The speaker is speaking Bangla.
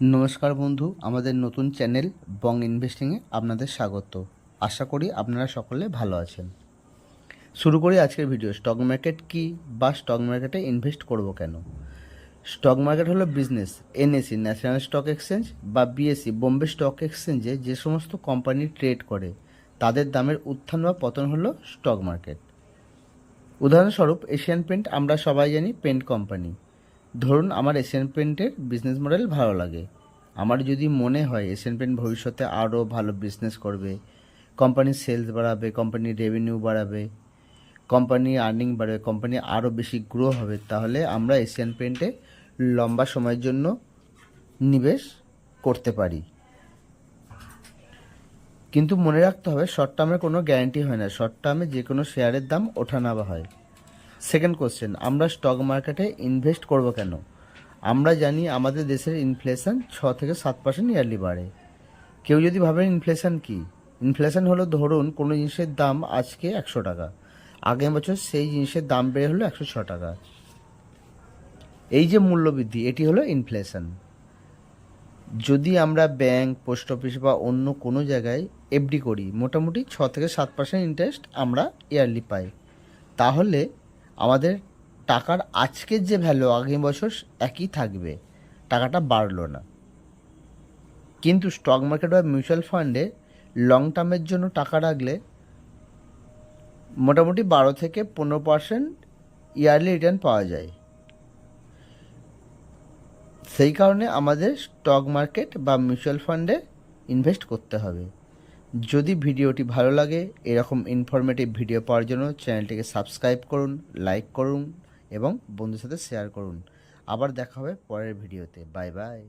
নমস্কার বন্ধু, আমাদের নতুন চ্যানেল বং ইনভেস্টিংয়ে আপনাদের স্বাগত। আশা করি আপনারা সকলে ভালো আছেন। শুরু করি আজকের ভিডিও স্টক মার্কেট কি বা স্টক মার্কেটে ইনভেস্ট করব কেন? স্টক মার্কেট হলো business NSE National Stock Exchange বা বিএসসি বোম্বে স্টক এক্সচেঞ্জে যে সমস্ত কোম্পানি ট্রেড করে, তাদের দামের উত্থান বা পতন হলো স্টক মার্কেট উদাহরণস্বরূপ এশিয়ান পেন্ট আমরা সবাই জানি পেন্ট কোম্পানি ধরুন, আমার এশিয়ান পেন্টের বিজনেস মডেল ভালো লাগে। আমার যদি মনে হয় এশিয়ান পেন্ট ভবিষ্যতে আরও ভালো বিজনেস করবে কোম্পানির সেলস বাড়াবে কোম্পানির রেভিনিউ বাড়াবে কোম্পানি আর্নিং বাড়বে কোম্পানি আরও বেশি গ্রো হবে, তাহলে আমরা এশিয়ান পেন্টে লম্বা সময়ের জন্য নিবেশ করতে পারি। কিন্তু মনে রাখতে হবে শর্ট টার্মের কোনো গ্যারান্টি হয় না। শর্ট টার্মে যে কোনো শেয়ারের দাম ওঠা নামা হয়। সেকেন্ড কোশ্চেন আমরা স্টক মার্কেটে ইনভেস্ট করব কেন? আমরা জানি আমাদের দেশের ইনফ্লেশন ছ থেকে সাত পার্সেন্ট ইয়ারলি বাড়ে। কেউ যদি ভাবেন ইনফ্লেশন কি? ইনফ্লেশন হলো ধরুন কোনো জিনিসের দাম আজকে একশো টাকা, আগের বছর সেই জিনিসের দাম বেড়ে হলো একশো ছ টাকা। এই যে মূল্যবৃদ্ধি, এটি হলো ইনফ্লেশন যদি আমরা ব্যাংক পোস্ট অফিস বা অন্য কোনো জায়গায় এফডি করি, মোটামুটি ছ থেকে সাত পার্সেন্ট ইন্টারেস্ট আমরা ইয়ারলি পাই। তাহলে আমাদের টাকার আজকের যে ভ্যালু আগের বছর একই থাকবে। টাকাটা বাড়লো না। কিন্তু স্টক মার্কেট বা মিউচুয়াল ফান্ডে লং টার্মের জন্য টাকা রাখলে মোটামুটি বারো থেকে পনেরো পার্সেন্ট ইয়ারলি রিটার্ন পাওয়া যায়। সেই কারণে আমাদের স্টক মার্কেট বা মিউচুয়াল ফান্ডে ইনভেস্ট করতে হবে। যদি ভিডিওটি ভালো লাগে, এরকম ইনফরমেটিভ ভিডিও পাওয়ার জন্য চ্যানেলটিকে সাবস্ক্রাইব করুন লাইক করুন এবং বন্ধুর সাথে শেয়ার করুন। আবার দেখা হবে পরের ভিডিওতে বাই বাই